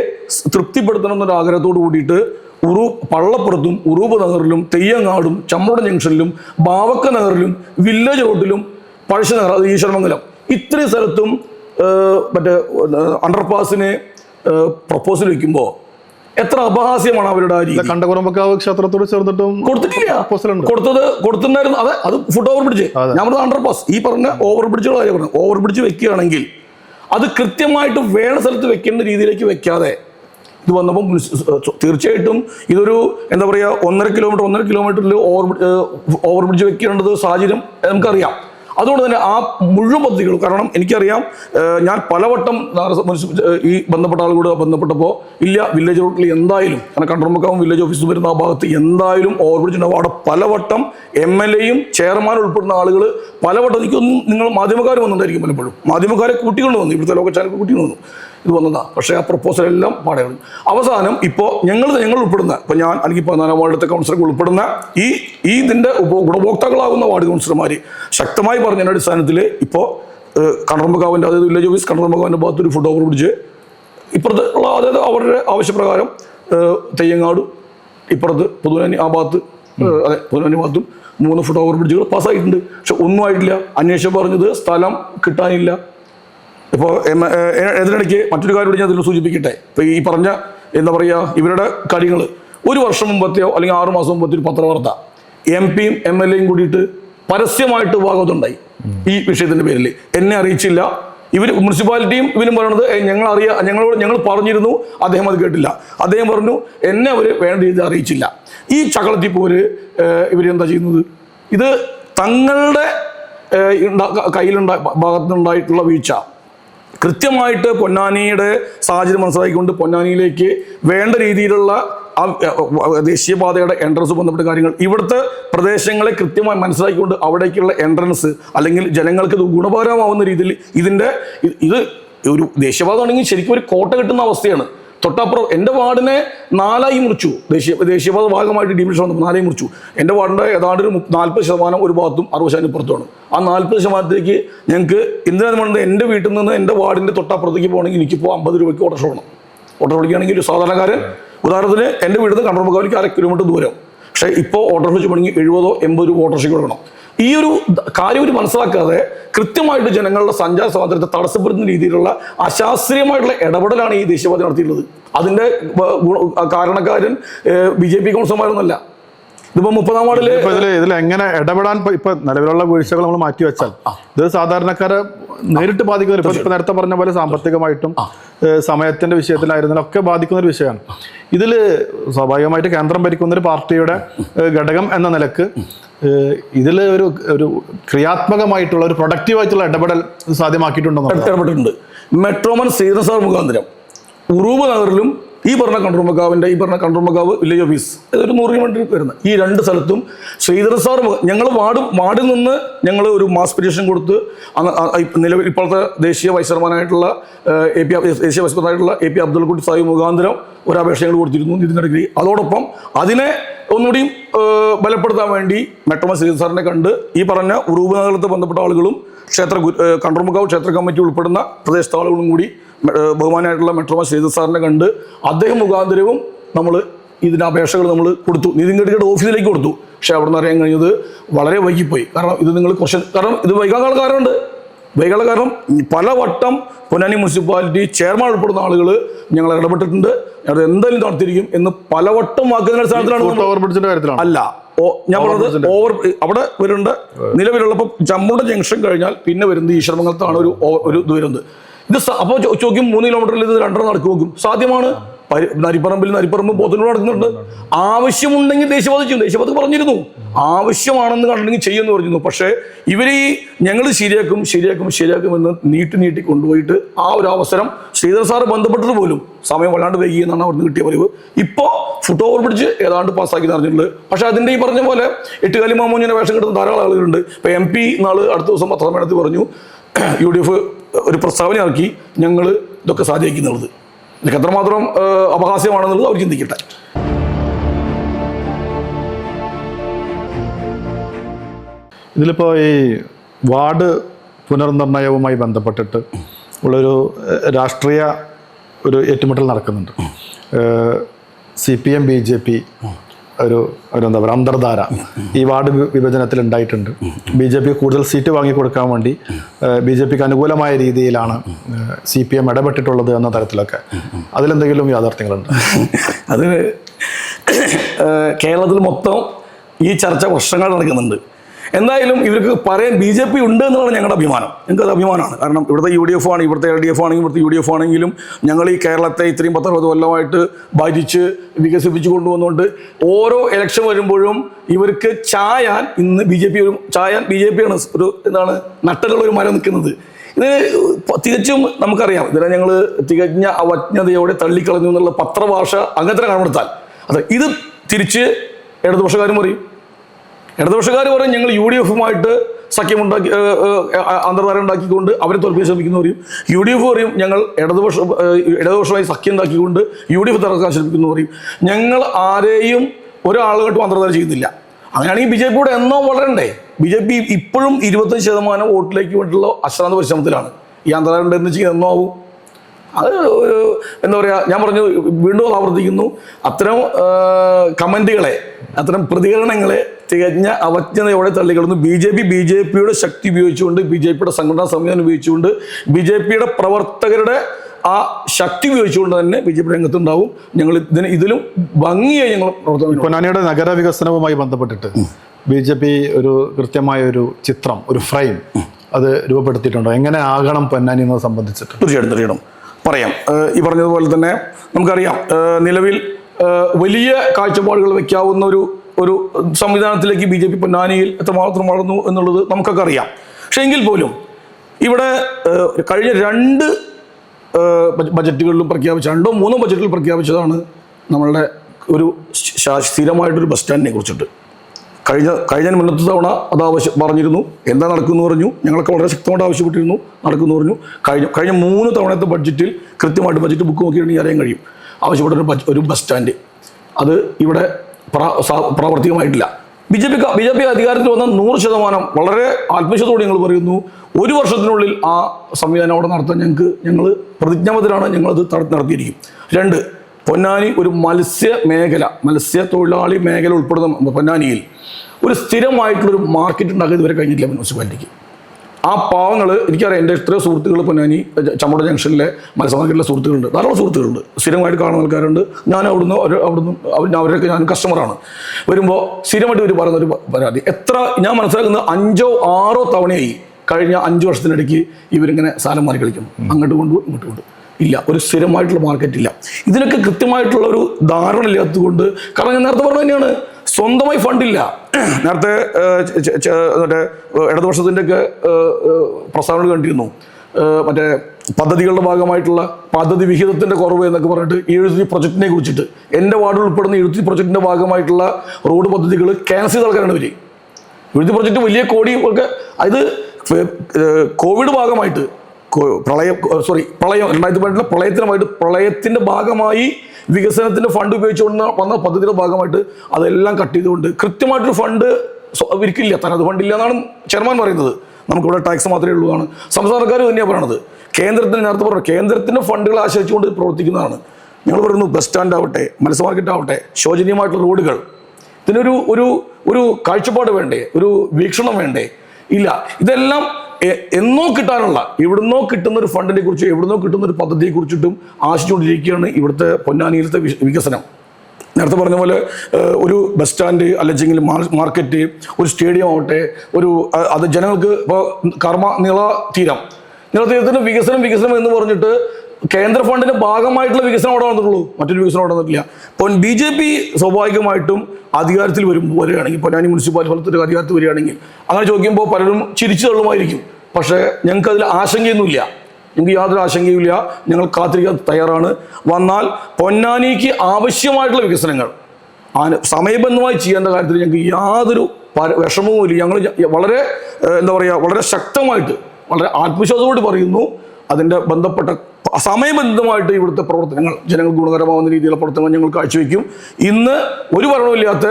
തൃപ്തിപ്പെടുത്തണമെന്നൊരു ആഗ്രഹത്തോട് കൂടിയിട്ട് ഉറു പള്ളപ്പുറത്തും ഉറൂബ് നഗറിലും തെയ്യങ്ങാടും ചമ്രോട ജംഗ്ഷനിലും ബാവക്ക നഗറിലും വില്ലേജ് റോഡിലും പഴശ്ശ നഗർ അത് ഈശ്വരമംഗലം ഇത്രയും സ്ഥലത്തും മറ്റേ അണ്ടർപാസിനെ പ്രപ്പോസൽ വെക്കുമ്പോൾ എത്ര അപഹാസ്യമാണ് അവരുടെ ആ രീതി? കണ്ടകുറമ്പക്കാവ് ക്ഷേത്രത്തോട് ചേർന്നിട്ടും കൊടുത്തിട്ടില്ല. കൊടുത്തത് കൊടുത്തിട്ടുണ്ടായിരുന്നു അതെ അത് ഫുഡ് ഓവർ ബ്രിഡ്ജ് പറഞ്ഞത് അണ്ടർ പാസ് ഈ പറഞ്ഞ ഓവർ ബ്രിഡ്ജുകൾ കാര്യം പറഞ്ഞു ഓവർ ബ്രിഡ്ജ് വെക്കുകയാണെങ്കിൽ അത് കൃത്യമായിട്ട് വേണ്ട സ്ഥലത്ത് വെക്കേണ്ട രീതിയിലേക്ക് വെക്കാതെ ഇത് വന്നപ്പോൾ തീർച്ചയായിട്ടും ഇതൊരു എന്താ പറയുക ഒന്നര കിലോമീറ്റർ ഒന്നര കിലോമീറ്ററിൽ ഓവർ ഓവർ ബ്രിഡ്ജ് വെക്കേണ്ടത് സാഹചര്യം നമുക്കറിയാം. അതുകൊണ്ട് തന്നെ ആ മുഴുവൻ പദ്ധതികളും കാരണം എനിക്കറിയാം ഞാൻ പലവട്ടം ഈ ബന്ധപ്പെട്ട ആളുകൂടെ ബന്ധപ്പെട്ടപ്പോൾ ഇല്ല വില്ലേജ് റോട്ടിൽ എന്തായാലും കാരണം കണ്ടർമുക്കാവും വില്ലേജ് ഓഫീസ് വരുന്ന ആ ഭാഗത്ത് എന്തായാലും ഉണ്ടാവും. അവിടെ പലവട്ടം എം എൽ എയും ചെയർമാനും ഉൾപ്പെടുന്ന ആളുകൾ പലവട്ടം എനിക്കൊന്നും നിങ്ങൾ മാധ്യമക്കാർ വന്നിട്ടുണ്ടായിരിക്കും പലപ്പോഴും. മാധ്യമക്കാരെ കൂട്ടിക്കൊണ്ട് വന്നു ഇവിടുത്തെ ലോക ചാനൽ കൂട്ടിക്കൊണ്ട് വന്നു. ഇത് വന്നതാ. പക്ഷേ ആ പ്രപ്പോസൽ എല്ലാം പാടയാണ്. അവസാനം ഇപ്പോൾ ഞങ്ങൾ ഞങ്ങൾ ഉൾപ്പെടുന്ന ഇപ്പോൾ ഞാൻ അല്ലെങ്കിൽ പതിനാലാം വാർഡത്തെ കൗൺസിലർക്ക് ഉൾപ്പെടുന്ന ഈ ഈ ഇതിന്റെ ഉപ ഗുണഭോക്താക്കളാകുന്ന വാർഡ് കൗൺസിലർമാർ ശക്തമായി പറഞ്ഞതിന്റെ അടിസ്ഥാനത്തിൽ ഇപ്പോൾ കണർമക്കാവിന്റെ അതായത് വില്ലേജ് ഓഫീസ് കണർമക്കാവിന്റെ ഭാഗത്ത് ഒരു ഫുഡ് ഓവർ പിടിച്ച് ഇപ്പുറത്ത് ഉള്ള അതായത് അവരുടെ ആവശ്യപ്രകാരം തെയ്യങ്ങാട് ഇപ്പുറത്ത് പുതുനാനി ആ ഭാഗത്ത് അതെ പുതുനാനി ഭാഗത്തും മൂന്ന് ഫുഡ് ഓവർ ബ്രിഡ്ജുകൾ പാസ്സായിട്ടുണ്ട് പക്ഷെ ഒന്നും ആയിട്ടില്ല. അന്വേഷണം പറഞ്ഞത് സ്ഥലം കിട്ടാനില്ല. ഇപ്പോൾ ഇതിനിടയ്ക്ക് മറ്റൊരു കാര്യം ഞാൻ ഇതിൽ സൂചിപ്പിക്കട്ടെ. ഇപ്പോൾ ഈ പറഞ്ഞ എന്താ പറയുക ഇവരുടെ കാര്യങ്ങൾ ഒരു വർഷം മുമ്പത്തെയോ അല്ലെങ്കിൽ ആറ് മാസം മുമ്പത്തെ ഒരു പത്രവാർത്ത എം പിയും എം എൽ എയും കൂടിയിട്ട് പരസ്യമായിട്ട് വാഗതുണ്ടായി ഈ വിഷയത്തിന്റെ പേരിൽ എന്നെ അറിയിച്ചില്ല. ഇവർ മുനിസിപ്പാലിറ്റിയും ഇവരും പറയണത് ഞങ്ങൾ അറിയാ ഞങ്ങളോട് ഞങ്ങൾ പറഞ്ഞിരുന്നു. അദ്ദേഹം അത് കേട്ടില്ല. അദ്ദേഹം പറഞ്ഞു എന്നെ അവർ വേണ്ട രീതിയിൽ അറിയിച്ചില്ല. ഈ ചകളത്തിപ്പോര് ഇവരെന്താ ചെയ്യുന്നത്? ഇത് തങ്ങളുടെ കയ്യിലുണ്ടായ ഭാഗത്തുനിന്നുണ്ടായിട്ടുള്ള വീഴ്ച. കൃത്യമായിട്ട് പൊന്നാനിയുടെ സാഹചര്യം മനസ്സിലാക്കിക്കൊണ്ട് പൊന്നാനിയിലേക്ക് വേണ്ട രീതിയിലുള്ള ആ ദേശീയപാതയുടെ എൻട്രൻസ് ബന്ധപ്പെട്ട കാര്യങ്ങൾ ഇവിടുത്തെ പ്രദേശങ്ങളെ കൃത്യമായി മനസ്സിലാക്കിക്കൊണ്ട് അവിടേക്കുള്ള എൻട്രൻസ് അല്ലെങ്കിൽ ജനങ്ങൾക്ക് ഇത് ഗുണപരമാവുന്ന രീതിയിൽ ഇതിന്റെ ഇത് ഇത് ഒരു ദേശീയപാത ആണെങ്കിൽ ശരിക്കും ഒരു കോട്ട കിട്ടുന്ന അവസ്ഥയാണ്. തൊട്ടപ്പുറം എന്റെ വാർഡിനെ നാലായി മുറിച്ചു. ദേശീയ ദേശീയപാത ഭാഗമായിട്ട് ഡിവിഷൻ വന്നപ്പോൾ നാലായി മുറിച്ചു. എന്റെ വാർഡിന്റെ ഏതാണ്ട് ഒരു നാൽപ്പത് ശതമാനം ഒരു ഭാഗത്തും അറുപത് ശതമാനം പുറത്തുമാണ്. ആ നാൽപ്പത് ശതമാനത്തേക്ക് ഞങ്ങൾക്ക് എന്തിനാണ് വേണ്ടത് എന്റെ വീട്ടിൽ നിന്ന് എന്റെ വാർഡിന്റെ തൊട്ടപ്പുറത്തേക്ക് പോകണമെങ്കിൽ എനിക്കിപ്പോൾ അമ്പത് രൂപയ്ക്ക് ഓട്ടോ വേണം. ഓട്ടോ ഓടിക്കുകയാണെങ്കിൽ ഒരു സാധാരണക്കാരൻ ഉദാഹരണത്തിന് എന്റെ വീട്ടിൽ നിന്ന് കണ്ടർമുക്കാവിലേക്ക് അര കിലോമീറ്റർ ദൂരം. പക്ഷേ ഇപ്പോൾ ഓട്ടോ റിക്ഷ പോകണമെങ്കിൽ എഴുപതോ എൺപത് രൂപ ഓട്ടോറിക്ഷയ്ക്ക് കൊടുക്കണം ഈ ഒരു കാര്യം ഒരു മനസ്സിലാക്കാതെ കൃത്യമായിട്ട് ജനങ്ങളുടെ സഞ്ചാര സ്വാതന്ത്ര്യത്തെ തടസ്സപ്പെടുത്തുന്ന രീതിയിലുള്ള അശാസ്ത്രീയമായിട്ടുള്ള ഇടപെടലാണ് ഈ ദേശീയപാത നടത്തിയിട്ടുള്ളത്. അതിന്റെ കാരണക്കാരൻ ബി ജെ പി കൗൺസിലർമാരൊന്നല്ല ഇതിപ്പോൾ മുപ്പതാം ഇതിൽ ഇതിൽ എങ്ങനെ ഇടപെടാൻ ഇപ്പൊ- നിലവിലുള്ള വീഴ്ചകൾ നമ്മൾ മാറ്റി വെച്ചാൽ ഇത് സാധാരണക്കാരെ നേരിട്ട് ബാധിക്കുന്ന ഒരു ഇപ്പൊ ഇപ്പൊ നേരത്തെ പറഞ്ഞ പോലെ സാമ്പത്തികമായിട്ടും സമയത്തിന്റെ വിഷയത്തിലായിരുന്നാലും ഒക്കെ ബാധിക്കുന്ന ഒരു വിഷയമാണ്. ഇതിൽ സ്വാഭാവികമായിട്ട് കേന്ദ്രം ഭരിക്കുന്ന ഒരു പാർട്ടിയുടെ ഘടകം എന്ന നിലയ്ക്ക് ഇതിൽ ഒരു ഒരു ക്രിയാത്മകമായിട്ടുള്ള ഒരു പ്രൊഡക്റ്റീവ് ആയിട്ടുള്ള ഇടപെടൽ സാധ്യമാക്കിയിട്ടുണ്ടോ ഇടപെട്ടിട്ടുണ്ട്. മെട്രോമൻ ശ്രീധർ സാർ മുഖാന്തരം. ഉറൂബ് നഗറിലും ഈ പറഞ്ഞ കണ്ടൂർമക്കാവിന്റെ ഈ പറഞ്ഞ കണ്ടൂർമക്കാവ് വില്ലേജ് ഓഫീസ് ഇതൊരു നൂറ് കിലോമീറ്റർ വരുന്ന ഈ രണ്ട് സ്ഥലത്തും ശ്രീധർ സാർ ഞങ്ങൾ വാർഡ് വാർഡിൽ നിന്ന് ഞങ്ങൾ ഒരു മാസ് പെറ്റീഷൻ കൊടുത്ത് നിലവിൽ ഇപ്പോഴത്തെ ദേശീയ വൈസ് ചെയർമാനായിട്ടുള്ള എ പി ദേശീയ വൈസ് ചെയർമാനായിട്ടുള്ള എ പി അബ്ദുൽ കുട്ടി സാഹിബ് മുഖാന്തരം ഒരു അപേക്ഷ ഞങ്ങൾ കൊടുത്തിരുന്നു നിതിൻ ഗഡ്കരി. അതോടൊപ്പം അതിനെ ഒന്നുകൂടിയും ബലപ്പെടുത്താൻ വേണ്ടി മെട്രോമ ശ്രീധർ സാറിനെ കണ്ട് ഈ പറഞ്ഞ ഉറൂബ് നഗരത്തെ ബന്ധപ്പെട്ട ആളുകളും ക്ഷേത്ര കൺട്രോൾ ഏഹ്, ക്ഷേത്ര കമ്മിറ്റി ഉൾപ്പെടുന്ന പ്രദേശത്തെ ആളുകളും കൂടി ബഹുമാനായിട്ടുള്ള മെട്രോമ ശ്രീധർ സാറിനെ കണ്ട് അദ്ദേഹം മുഖാന്തരവും നമ്മൾ ഇതിന്റെ അപേക്ഷകൾ നമ്മൾ കൊടുത്തു. നിതിൻ ഗഡ്കരിയുടെ ഓഫീസിലേക്ക് കൊടുത്തു. പക്ഷേ അവിടെ നിന്ന് അറിയാൻ കഴിഞ്ഞത് വളരെ വൈകിപ്പോയി. കാരണം ഇത് നിങ്ങൾ കുറച്ച് കാരണം ഇത് വൈകാനുള്ള കാരണമുണ്ട്. വൈകാനുള്ള കാരണം പലവട്ടം പൊന്നാനി മുനിസിപ്പാലിറ്റി ചെയർമാൻ ഉൾപ്പെടുന്ന ആളുകൾ ഞങ്ങൾ ഇടപെട്ടിട്ടുണ്ട്. അത് എന്തായാലും നടത്തിയിരിക്കും എന്ന് പലവട്ടം അടിസ്ഥാനത്തിലാണ് ബ്രിഡ്ജിന്റെ കാര്യത്തിലാണ്? അല്ല. ഓ ഞാൻ പറഞ്ഞത് ഓവർ അവിടെ വരുന്നുണ്ട്. നിലവിലുള്ളപ്പോൾ ജമ്മുടെ ജംഗ്ഷൻ കഴിഞ്ഞാൽ പിന്നെ വരുന്നത് ഈശ്വരമംഗലത്താണ് ഒരു ഒരു ദൂരം ഇത് അപ്പോൾ ചോദിക്കും മൂന്ന് കിലോമീറ്ററിൽ ഇത് രണ്ടര നടക്കു നോക്കും സാധ്യമാണ്. നരിപ്പറമ്പിൽ നരിപ്പറമ്പ് പോത്തിനോട് നടക്കുന്നുണ്ട്. ആവശ്യമുണ്ടെങ്കിൽ ദേശീയപാത ചെയ്യും ദേശീയപാത പറഞ്ഞിരുന്നു. ആവശ്യമാണെന്ന് കണ്ടെങ്കിൽ ചെയ്യുമെന്ന് പറഞ്ഞിരുന്നു. പക്ഷേ ഇവർ ഈ ഞങ്ങൾ ശരിയാക്കും ശരിയാക്കും ശരിയാക്കും എന്ന് നീട്ടി നീട്ടി കൊണ്ടുപോയിട്ട് ആ ഒരു അവസരം ശ്രീധർ സാറ് ബന്ധപ്പെട്ടത് പോലും സമയം വല്ലാണ്ട് വൈകി എന്നാണ് അവിടുന്ന് കിട്ടിയ പതിവ്. ഇപ്പോൾ ഫുട് ഓവർ ബ്രിഡ്ജ് ഏതാണ്ട് പാസ്സാക്കി പറഞ്ഞിട്ടുണ്ട് പക്ഷേ അതിന്റെ ഈ പറഞ്ഞ പോലെ എട്ടുകാലി മാമൂഞ്ഞിനെ വേഷം കിട്ടുന്ന ധാരാളം ആളുകളുണ്ട്. ഇപ്പോൾ എം പി നാൾ അടുത്ത ദിവസം പത്രസമ്മേളനത്തിൽ പറഞ്ഞു യു ഡി എഫ് ഒരു പ്രസ്താവന ഇറക്കി ഞങ്ങൾ ഇതൊക്കെ സാധിക്കുന്നുള്ളത് ഇതൊക്കെ എത്രമാത്രം അപഹാസ്യമാണെന്നുള്ളത് അവർ ചിന്തിക്കട്ടെ. ഇതിലിപ്പോൾ ഈ വാർഡ് പുനർനിർണയവുമായി ബന്ധപ്പെട്ടിട്ട് ഉള്ളൊരു രാഷ്ട്രീയ ഒരു ഏറ്റുമുട്ടൽ നടക്കുന്നുണ്ട്. C P M B J P ഒരു ഒരു എന്താ പറയുക അന്തർധാര. ഈ വാർഡ് വിഭജനത്തിൽ ഉണ്ടായിട്ടുണ്ട്. ബി ജെ പി കൂടുതൽ സീറ്റ് വാങ്ങിക്കൊടുക്കാൻ വേണ്ടി ബി ജെ പിക്ക് അനുകൂലമായ രീതിയിലാണ് സി പി എം ഇടപെട്ടിട്ടുള്ളത് എന്ന തരത്തിലൊക്കെ. അതിലെന്തെങ്കിലും യാഥാർത്ഥ്യങ്ങളുണ്ട്? അത് കേരളത്തിൽ മൊത്തം ഈ ചർച്ച വർഷങ്ങൾ നടക്കുന്നുണ്ട്. എന്തായാലും ഇവർക്ക് പറയാൻ ബി ജെ പി ഉണ്ട് എന്നാണ് ഞങ്ങളുടെ അഭിമാനം. ഞങ്ങൾക്ക് അത് അഭിമാനമാണ്. കാരണം ഇവിടുത്തെ യു ഡി എഫ് ആണ് ഇവിടുത്തെ എൽ ഡി എഫ് ആണെങ്കിലും ഇവിടുത്തെ യു ഡി എഫ് ആണെങ്കിലും ഞങ്ങൾ ഈ കേരളത്തെ ഇത്രയും പത്തറുപത് കൊല്ലമായിട്ട് ഭരിച്ച് വികസിപ്പിച്ച് കൊണ്ടുവന്നുകൊണ്ട് ഓരോ ഇലക്ഷൻ വരുമ്പോഴും ഇവർക്ക് ചായാൻ ഇന്ന് ബി ജെ പി ഒരു ചായാൻ ബി ജെ പി ആണ് ഒരു എന്താണ് നട്ടലുള്ള ഒരു മരം നിൽക്കുന്നത്. ഇത് തികച്ചും നമുക്കറിയാം. ഇതിനെ ഞങ്ങൾ തികഞ്ഞ അവജ്ഞതയോടെ തള്ളിക്കളഞ്ഞു എന്നുള്ള പത്രഭാഷ അങ്ങനെ തന്നെ കാണപ്പെടുത്താൽ അതെ ഇത് തിരിച്ച് ഇടതുപക്ഷക്കാരും പറയും. ഇടതുപക്ഷക്കാർ പറയും ഞങ്ങൾ യു ഡി എഫുമായിട്ട് സഖ്യമുണ്ടാക്കി അന്തർധാര ഉണ്ടാക്കിക്കൊണ്ട് അവരെ തോൽപ്പിക്കാൻ ശ്രമിക്കുന്നു പറയും യു ഡി എഫ് പറയും ഞങ്ങൾ ഇടതുപക്ഷ ഇടതുപക്ഷമായി സഖ്യം ഉണ്ടാക്കിക്കൊണ്ട് യു ഡി എഫ് തകർക്കാൻ ശ്രമിക്കുന്നു പറയും ഞങ്ങൾ ആരെയും ഒരാളുകട്ടും അന്തർധാര ചെയ്യുന്നില്ല. അങ്ങനെയാണെങ്കിൽ ബി ജെ പിയുടെ എന്നോ വളരണ്ടേ? ബി ജെ പി ഇപ്പോഴും ഇരുപത്തഞ്ച് ശതമാനം വോട്ടിലേക്ക് വേണ്ടിയുള്ള അശ്രാന്ത പരിശ്രമത്തിലാണ്. ഈ അന്തർധാര എന്ന് വെച്ചാൽ എന്നോ ആവും. അത് എന്താ പറയുക ഞാൻ പറഞ്ഞു വീണ്ടും ആവർത്തിക്കുന്നു. അത്തരം കമന്റുകളെ അത്തരം പ്രതികരണങ്ങളെ തികഞ്ഞ അവജ്ഞതയോടെ തള്ളിക്കളഞ്ഞു B J P B J പിയുടെ ശക്തി ഉപയോഗിച്ചുകൊണ്ട് ബി ജെ പിയുടെ സംഘടനാ സംവിധാനം ഉപയോഗിച്ചുകൊണ്ട് ബി ജെ പിയുടെ പ്രവർത്തകരുടെ ആ ശക്തി ഉപയോഗിച്ചുകൊണ്ട് തന്നെ ബി ജെ പി രംഗത്തുണ്ടാവും. ഞങ്ങൾ ഇതിന് ഇതിലും ഭംഗിയായി ഞങ്ങൾ പ്രവർത്തനം പൊന്നാനിയുടെ നഗര വികസനവുമായി ബന്ധപ്പെട്ടിട്ട് ബി ജെ പി ഒരു കൃത്യമായ ഒരു ചിത്രം ഒരു ഫ്രെയിം അത് രൂപപ്പെടുത്തിയിട്ടുണ്ടോ? എങ്ങനെ ആകണം പൊന്നാനി എന്നത് സംബന്ധിച്ചിട്ട്? തീർച്ചയായിട്ടും തീർച്ചയായിട്ടും. പറയാം. ഈ പറഞ്ഞതുപോലെ തന്നെ നമുക്കറിയാം. നിലവിൽ വലിയ കാഴ്ചപ്പാടുകൾ വെക്കാവുന്ന ഒരു ഒരു സംവിധാനത്തിലേക്ക് ബി ജെ പി പൊന്നാനിയിൽ എത്രമാത്രം വളർന്നു എന്നുള്ളത് നമുക്കൊക്കെ അറിയാം. പക്ഷെ എങ്കിൽ പോലും ഇവിടെ കഴിഞ്ഞ രണ്ട് ബജറ്റുകളിലും പ്രഖ്യാപിച്ച രണ്ടോ മൂന്നോ ബജറ്റിൽ പ്രഖ്യാപിച്ചതാണ് നമ്മളുടെ ഒരു സ്ഥിരമായിട്ടൊരു ബസ് സ്റ്റാൻഡിനെ കുറിച്ചിട്ട്. കഴിഞ്ഞ കഴിഞ്ഞ മുന്നത്തെ തവണ അത് ആവശ്യം പറഞ്ഞിരുന്നു. എന്താ നടക്കുമെന്ന് പറഞ്ഞു. ഞങ്ങളൊക്കെ വളരെ ശക്തമായിട്ട് ആവശ്യപ്പെട്ടിരുന്നു. നടക്കുമെന്ന് പറഞ്ഞു. കഴിഞ്ഞ കഴിഞ്ഞ മൂന്ന് തവണത്തെ ബഡ്ജറ്റിൽ കൃത്യമായിട്ട് ബഡ്ജറ്റ് ബുക്ക് നോക്കിയിട്ടുണ്ടെങ്കിൽ അറിയാൻ കഴിയും. ആവശ്യപ്പെട്ട ഒരു ബസ് സ്റ്റാൻഡ് അത് ഇവിടെ പ്രാവർത്തികമായിട്ടില്ല B J P B J P അധികാരത്തിൽ വന്ന നൂറ് ശതമാനം വളരെ ആത്മവിശ്വാസത്തോടെ ഞങ്ങൾ പറയുന്നു ഒരു വർഷത്തിനുള്ളിൽ ആ സംവിധാനം അവിടെ നടത്താൻ ഞങ്ങൾക്ക് ഞങ്ങൾ പ്രതിജ്ഞാബദ്ധരാണ് ഞങ്ങളത് നട- നടത്തിയിരിക്കും. രണ്ട് പൊന്നാനി ഒരു മത്സ്യ മേഖല മത്സ്യ തൊഴിലാളി മേഖല ഉൾപ്പെടുന്ന പൊന്നാനിയിൽ ഒരു സ്ഥിരമായിട്ടുള്ളൊരു മാർക്കറ്റ് ഉണ്ടാക്കി ഇതുവരെ കഴിഞ്ഞിട്ടില്ല മുനിസിപ്പാലിറ്റിക്ക്. ആ പാവങ്ങൾ എനിക്കറിയാം എന്റെ എത്രയോ സുഹൃത്തുക്കൾ പൊന്നാനി ചമ്മട ജംഗ്ഷനിലെ മത്സ്യ മാർക്കറ്റിലെ സുഹൃത്തുക്കളുണ്ട്. ധാരാളം സുഹൃത്തുക്കളുണ്ട്. സ്ഥിരമായിട്ട് കാണുന്ന ആൾക്കാരുണ്ട്. ഞാൻ അവിടുന്ന് ഒരു അവിടുന്ന് അവർ അവരൊക്കെ ഞാൻ കസ്റ്റമറാണ് വരുമ്പോൾ സ്ഥിരമായിട്ട് ഇവർ പറയുന്ന ഒരു പരാതി. എത്ര ഞാൻ മനസ്സിലാക്കുന്നത് അഞ്ചോ ആറോ തവണയായി കഴിഞ്ഞ അഞ്ച് വർഷത്തിനിടയ്ക്ക് ഇവരിങ്ങനെ സാധനം മാറി കളിക്കും അങ്ങോട്ട് കൊണ്ടുപോകും ഇങ്ങോട്ട് കൊണ്ടുപോകും ഇല്ല ഒരു സ്ഥിരമായിട്ടുള്ള മാർക്കറ്റ് ഇല്ല. ഇതിനൊക്കെ കൃത്യമായിട്ടുള്ള ഒരു ധാരണ ഇല്ലാത്തത് കൊണ്ട് കാരണം ഞാൻ നേരത്തെ പറഞ്ഞു തന്നെയാണ്. സ്വന്തമായി ഫണ്ടില്ല നേരത്തെ മറ്റേ ഇടതുപക്ഷത്തിന്റെ ഒക്കെ പ്രസ്താവനകൾ കണ്ടിരുന്നു. മറ്റേ പദ്ധതികളുടെ ഭാഗമായിട്ടുള്ള പദ്ധതി വിഹിതത്തിന്റെ കുറവ് എന്നൊക്കെ പറഞ്ഞിട്ട് എഴുതി പ്രൊജക്ടിനെ കുറിച്ചിട്ട് എന്റെ വാർഡിൽ ഉൾപ്പെടുന്ന എഴുതി പ്രൊജക്റ്റിന്റെ ഭാഗമായിട്ടുള്ള റോഡ് പദ്ധതികൾ ക്യാൻസൽ ചെയ്ത ആൾക്കാരാണ് ഇവർ. എഴുതി പ്രൊജക്ട് വലിയ കോടി ഒക്കെ അത് കോവിഡ് ഭാഗമായിട്ട് പ്രളയം സോറി പ്രളയം രണ്ടായിരത്തി പതിനെട്ടിലെ പ്രളയത്തിനുമായിട്ട് പ്രളയത്തിന്റെ ഭാഗമായി വികസനത്തിന്റെ ഫണ്ട് ഉപയോഗിച്ചുകൊണ്ട് വന്ന പദ്ധതിയുടെ ഭാഗമായിട്ട് അതെല്ലാം കട്ട് ചെയ്തുകൊണ്ട് കൃത്യമായിട്ടൊരു ഫണ്ട് ഒരിക്കില്ല തനത് ഫണ്ടില്ല എന്നാണ് ചെയർമാൻ പറയുന്നത്. നമുക്കിവിടെ ടാക്സ് മാത്രമേ ഉള്ളൂ സംസ്ഥാന സർക്കാർ തന്നെയാണ് പറയണത്. കേന്ദ്രത്തിന് നേരത്തെ പറഞ്ഞു കേന്ദ്രത്തിന്റെ ഫണ്ടുകൾ ആശ്രയിച്ചുകൊണ്ട് പ്രവർത്തിക്കുന്നതാണ്. ഞങ്ങൾ പറയുന്നു ബസ് സ്റ്റാൻഡ് ആവട്ടെ മത്സ്യ മാർക്കറ്റ് ആവട്ടെ ശോചനീയമായിട്ടുള്ള റോഡുകൾ ഇതിനൊരു ഒരു ഒരു കാഴ്ചപ്പാട് വേണ്ടേ? ഒരു വീക്ഷണം വേണ്ടേ? ഇല്ല. ഇതെല്ലാം എന്നോ കിട്ടാനുള്ള എവിടുന്നോ കിട്ടുന്ന ഒരു ഫണ്ടിനെ കുറിച്ച് എവിടുന്നോ കിട്ടുന്ന ഒരു പദ്ധതിയെ കുറിച്ചിട്ടും ആശിച്ചുകൊണ്ടിരിക്കുകയാണ് ഇവിടുത്തെ പൊന്നാനിയിലത്തെ വികസനം. നേരത്തെ പറഞ്ഞ പോലെ ഒരു ബസ് സ്റ്റാൻഡ് അല്ലെങ്കിൽ മാർക്കറ്റ് ഒരു സ്റ്റേഡിയം ആവട്ടെ ഒരു അത് ജനങ്ങൾക്ക് ഇപ്പോൾ കർമ്മ നീള തീരം. നീള തീരത്തിന് വികസനം വികസനം എന്ന് പറഞ്ഞിട്ട് കേന്ദ്ര ഫണ്ടിന്റെ ഭാഗമായിട്ടുള്ള വികസനം അവിടെ വന്നിട്ടുള്ളൂ. മറ്റൊരു വികസനം അവിടെ വന്നിട്ടില്ല. ഇപ്പോൾ ബി ജെ പി സ്വാഭാവികമായിട്ടും അധികാരത്തിൽ വരും വരികയാണെങ്കിൽ. പൊന്നാനി മുനിസിപ്പാലിറ്റി ഫലത്തിൽ അധികാരത്തിൽ വരികയാണെങ്കിൽ. അങ്ങനെ ചോദിക്കുമ്പോൾ പലരും ചിരിച്ചു തള്ളുമായിരിക്കും. പക്ഷേ ഞങ്ങൾക്ക് അതിൽ ആശങ്കയൊന്നുമില്ല. ഞങ്ങൾക്ക് യാതൊരു ആശങ്കയുമില്ല. ഞങ്ങൾ കാത്തിരിക്കാൻ തയ്യാറാണ്. വന്നാൽ പൊന്നാനിക്ക് ആവശ്യമായിട്ടുള്ള വികസനങ്ങൾ. സമയബന്ധമായി ചെയ്യേണ്ട കാര്യത്തിൽ ഞങ്ങൾക്ക് യാതൊരു വിഷമവും ഇല്ല ഞങ്ങൾ വളരെ എന്താ പറയുക വളരെ ശക്തമായിട്ട് വളരെ ആത്മവിശ്വാസത്തോട് പറയുന്നു. അതിന്റെ ബന്ധപ്പെട്ട സമയബന്ധിതമായിട്ട് ഇവിടുത്തെ പ്രവർത്തനങ്ങൾ ജനങ്ങൾക്ക് ഗുണകരമാവുന്ന രീതിയിലുള്ള പ്രവർത്തനങ്ങൾ ഞങ്ങൾ കാഴ്ചവെക്കും. ഇന്ന് ഒരു ഭരണമില്ലാത്ത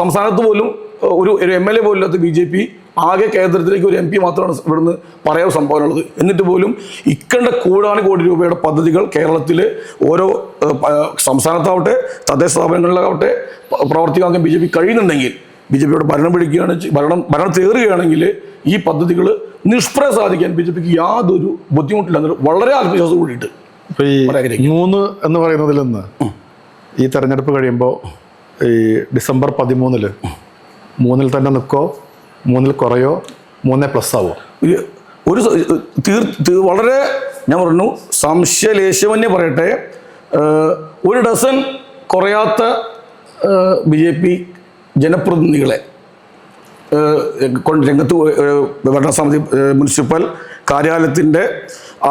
സംസ്ഥാനത്ത് പോലും ഒരു ഒരു എം എൽ എ പോലില്ലാത്ത ബി ജെ പി ആകെ കേന്ദ്രത്തിലേക്ക് ഒരു എം പി മാത്രമാണ് ഇവിടുന്ന് പറയാൻ സംഭവം ഉള്ളത്. എന്നിട്ട് പോലും ഇക്കണ്ട കോടാണ് കോടി രൂപയുടെ പദ്ധതികൾ കേരളത്തിൽ ഓരോ സംസ്ഥാനത്താവട്ടെ തദ്ദേശ സ്ഥാപനങ്ങളിലാവട്ടെ പ്രവർത്തിക്കാൻ ബി ജെ പി കഴിയുന്നുണ്ടെങ്കിൽ ബി ജെ പിയുടെ ഭരണം പിടിക്കുകയാണ് ഭരണം ഭരണം തേറുകയാണെങ്കിൽ ഈ പദ്ധതികൾ നിഷ്പ്രയ സാധിക്കാൻ ബി ജെ പിക്ക് യാതൊരു ബുദ്ധിമുട്ടില്ല എന്നൊരു വളരെ ആത്മവിശ്വാസം കൂടിയിട്ട് ഈ മൂന്ന് എന്ന് പറയുന്നതിൽ നിന്ന് ഈ തെരഞ്ഞെടുപ്പ് കഴിയുമ്പോൾ ഈ ഡിസംബർ പതിമൂന്നിൽ മൂന്നിൽ തന്നെ നിൽക്കോ മൂന്നിൽ കുറയോ മൂന്നേ പ്ലസ് ആവോ? ഒരു തീർ തീർ- വളരെ ഞാൻ പറഞ്ഞു സംശയലേശമന്യേ പറയട്ടെ. ഒരു ഡസൻ കുറയാത്ത ബി ജെ പി ജനപ്രതിനിധികളെ രംഗത്ത് ഭരണസമിതി മുനിസിപ്പൽ കാര്യാലയത്തിന്റെ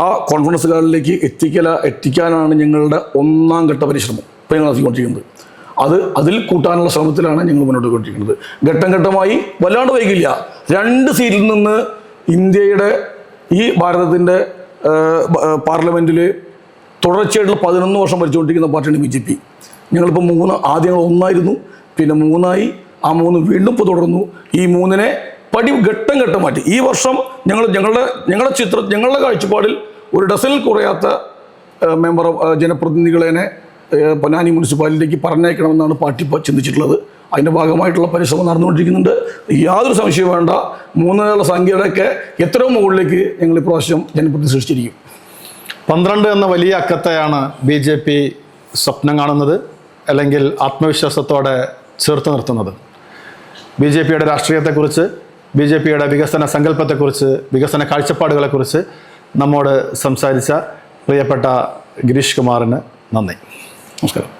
ആ കോൺഫറൻസുകളിലേക്ക് എത്തിക്കല എത്തിക്കാനാണ് ഞങ്ങളുടെ ഒന്നാം ഘട്ട പരിശ്രമം ഇപ്പോൾ ഞങ്ങൾ നടത്തിക്കൊണ്ടിരിക്കുന്നത്. അത് അതിൽ കൂട്ടാനുള്ള ശ്രമത്തിലാണ് ഞങ്ങൾ മുന്നോട്ട് കൊണ്ടിരിക്കുന്നത് ഘട്ടം ഘട്ടമായി വല്ലാണ്ട് വൈകില്ല. രണ്ട് സീറ്റിൽ നിന്ന് ഇന്ത്യയുടെ ഈ ഭാരതത്തിന്റെ പാർലമെന്റിൽ തുടർച്ചയായിട്ടുള്ള പതിനൊന്ന് വർഷം ഭരിച്ചുകൊണ്ടിരിക്കുന്ന പാർട്ടിയാണ് ബി ജെ പി. ഞങ്ങളിപ്പോൾ മൂന്ന് ആദ്യങ്ങൾ ഒന്നായിരുന്നു. പിന്നെ മൂന്നായി ആ മൂന്ന് വീണ്ടും തുടർന്നു. ഈ മൂന്നിനെ പടി ഘട്ടം ഘട്ടം മാറ്റി. ഈ വർഷം ഞങ്ങൾ ഞങ്ങളുടെ ഞങ്ങളുടെ ചിത്ര ഞങ്ങളുടെ കാഴ്ചപ്പാടിൽ ഒരു ഡസനിൽ കുറയാത്ത മെമ്പർ ജനപ്രതിനിധികളെ പൊന്നാനി മുനിസിപ്പാലിറ്റിക്ക് പറഞ്ഞേക്കണമെന്നാണ് പാർട്ടി ചിന്തിച്ചിട്ടുള്ളത്. അതിന്റെ ഭാഗമായിട്ടുള്ള പരിശ്രമം നടന്നുകൊണ്ടിരിക്കുന്നുണ്ട്. യാതൊരു സംശയവും വേണ്ട. മൂന്നുള്ള സംഖ്യയുടെയൊക്കെ എത്രയോ മുകളിലേക്ക് ഞങ്ങൾ ഇപ്രാവശ്യം ജനപ്രതി സൃഷ്ടിച്ചിരിക്കും. പന്ത്രണ്ട് എന്ന വലിയ അക്കത്തെയാണ് ബി ജെ പി സ്വപ്നം കാണുന്നത്. അല്ലെങ്കിൽ ആത്മവിശ്വാസത്തോടെ ചേർത്ത് നിർത്തുന്നത്. ബി ജെ പിയുടെ രാഷ്ട്രീയത്തെക്കുറിച്ച് ബി ജെ പിയുടെ വികസന സങ്കല്പത്തെക്കുറിച്ച് വികസന കാഴ്ചപ്പാടുകളെക്കുറിച്ച് നമ്മോട് സംസാരിച്ച പ്രിയപ്പെട്ട ഗിരീഷ് കുമാറിന് നന്ദി. നമസ്കാരം.